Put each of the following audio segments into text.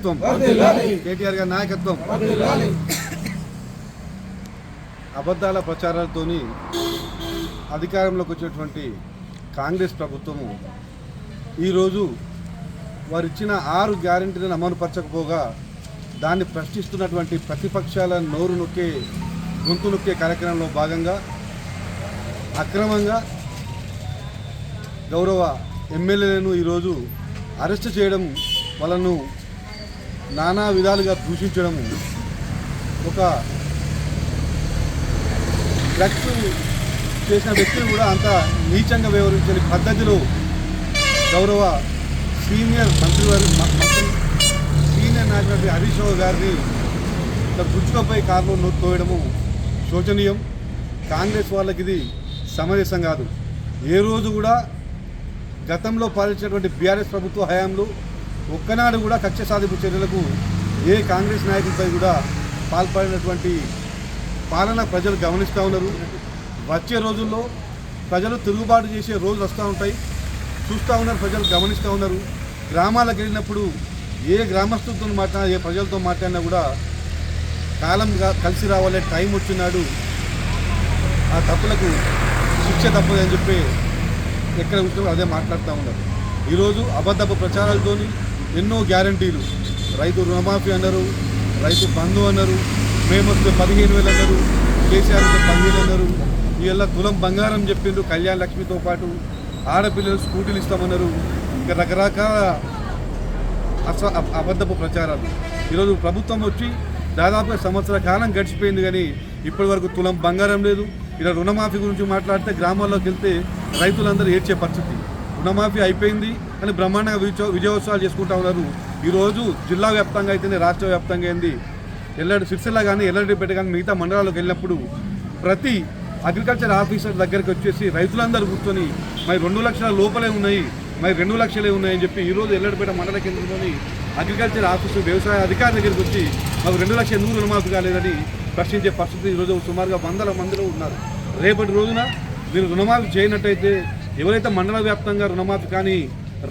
నాయకత్వం. కేటీఆర్ గారి నాయకత్వం. అబద్ధాల ప్రచారాలతోని అధికారంలోకి వచ్చినటువంటి కాంగ్రెస్ ప్రభుత్వము ఈరోజు వారు ఇచ్చిన ఆరు గ్యారంటీలను అమలుపరచకపోగా దాన్ని ప్రశ్నిస్తున్నటువంటి ప్రతిపక్షాల నోరు నొక్కే గొంతు నొక్కే కార్యక్రమంలో భాగంగా అక్రమంగా గౌరవ ఎమ్మెల్యేలను ఈరోజు అరెస్ట్ చేయడం వాళ్ళను నానా విధాలుగా దూషించడం ఒక డ్రగ్స్ చేసిన వ్యక్తులు కూడా అంత నీచంగా వ్యవహరించని పద్ధతిలో గౌరవ సీనియర్ మంత్రి వారి మంత్రి సీనియర్ నాయకుడు హరీష్ రావు గారిని ఇట్లా కారులో నో- తోయడము శోచనీయం. కాంగ్రెస్ వాళ్ళకి ఇది సమంజసం కాదు. ఏ రోజు కూడా గతంలో పాలించినటువంటి బీఆర్ఎస్ ప్రభుత్వ హయాంలో ఒక్కనాడు కూడా కక్ష సాధింపు చర్యలకు ఏ కాంగ్రెస్ నాయకులపై కూడా పాల్పడినటువంటి పాలన ప్రజలు గమనిస్తూ ఉన్నారు. వచ్చే రోజుల్లో ప్రజలు తిరుగుబాటు చేసే రోజులు వస్తూ ఉంటాయి. చూస్తూ ఉన్నారు ప్రజలు గమనిస్తూ ఉన్నారు. గ్రామాలకు వెళ్ళినప్పుడు ఏ గ్రామస్తులతో మాట్లాడినా ఏ ప్రజలతో మాట్లాడినా కూడా కాలం కలిసి రావాలే టైం వచ్చినాడు. ఆ తప్పులకు శిక్ష తప్పదని చెప్పి ఎక్కడ కూర్చో అదే మాట్లాడుతూ ఉన్నారు. ఈరోజు అబద్ధపు ప్రచారాలతోని ఎన్నో గ్యారంటీలు. రైతు రుణమాఫీ అన్నారు రైతు బంధు అన్నారు మేము వస్తే పదిహేను వేలు అన్నారు కేసీఆర్ వస్తే పదివేలు అన్నారు ఇవాళ తులం బంగారం చెప్పిండ్రు కళ్యాణ లక్ష్మితో పాటు ఆడపిల్లలు స్కూటీలు ఇస్తామన్నారు ఇంకా రకరకాల అస అబద్ధపు ప్రచారాలు. ఈరోజు ప్రభుత్వం వచ్చి దాదాపుగా సంవత్సర కాలం గడిచిపోయింది కానీ ఇప్పటి వరకు తులం బంగారం లేదు. ఇలా రుణమాఫీ గురించి మాట్లాడితే గ్రామాల్లోకి వెళ్తే రైతులందరూ ఏడ్చే పరిస్థితి. రుణమాఫీ అయిపోయింది అని బ్రహ్మాండంగా విజయో విజయోత్సవాలు చేసుకుంటా ఉన్నారు. ఈరోజు జిల్లా వ్యాప్తంగా అయితేనే రాష్ట్ర వ్యాప్తంగా అయింది. ఎల్లడి సిరిసిల్ల కానీ ఎల్లడిపేట కానీ మిగతా మండలాలకు వెళ్ళినప్పుడు ప్రతి అగ్రికల్చర్ ఆఫీసర్ దగ్గరికి వచ్చేసి రైతులందరూ కూర్చొని మరి రెండు లక్షల లోపలే ఉన్నాయి మరి రెండు లక్షలే ఉన్నాయని చెప్పి ఈరోజు ఎల్లడిపేట మండల కేంద్రంలోని అగ్రికల్చర్ ఆఫీసు వ్యవసాయ అధికారి దగ్గరికి వచ్చి మాకు రెండు లక్షల ఎందుకు రుణమాఫీ కాలేదని ప్రశ్నించే పరిస్థితి ఈరోజు సుమారుగా వందల మందిలో ఉన్నారు. రేపటి రోజున మీరు రుణమాఫీ చేయనట్టయితే ఎవరైతే మండల వ్యాప్తంగా రుణమాఫీ కానీ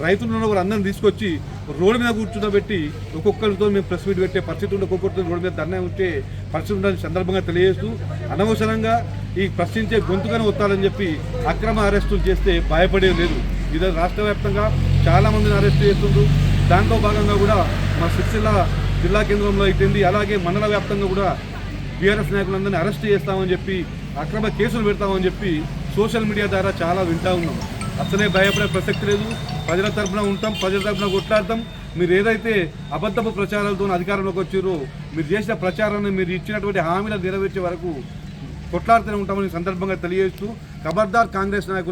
రైతులు ఉన్న వారందరిని తీసుకొచ్చి రోడ్డు మీద కూర్చుండబెట్టి ఒక్కొక్కరితో మేము ప్రెస్ మీట్ పెట్టే పరిస్థితి ఉంటే ఒక్కొక్కరితో రోడ్డు మీద ధర్నా ఉంటే పరిస్థితి ఉందని సందర్భంగా తెలియజేస్తూ అనవసరంగా ఈ ప్రశ్నించే గొంతుగానే వస్తారని చెప్పి అక్రమ అరెస్టులు చేస్తే భయపడేది లేదు. ఇది రాష్ట్ర వ్యాప్తంగా చాలామందిని అరెస్ట్ చేస్తుండ్రు. దాంట్లో భాగంగా కూడా మా సిరిసిల్ల జిల్లా కేంద్రంలో అయితేంది అలాగే మండల వ్యాప్తంగా కూడా బీఆర్ఎస్ నాయకులందరినీ అరెస్ట్ చేస్తామని చెప్పి అక్రమ కేసులు పెడతామని చెప్పి సోషల్ మీడియా ద్వారా చాలా వింటా ఉన్నాం. అసలే భయపడే ప్రసక్తి లేదు. ప్రజల తరపున ఉంటాం ప్రజల తరపున కొట్లాడతాం. మీరు ఏదైతే అబద్ధపు ప్రచారాలతో అధికారంలోకి వచ్చారో మీరు చేసిన ప్రచారాన్ని మీరు ఇచ్చినటువంటి హామీలు నెరవేర్చే వరకు కొట్లాడుతూనే ఉంటామని సందర్భంగా తెలియజేస్తూ ఖబర్దార్ కాంగ్రెస్ నాయకులు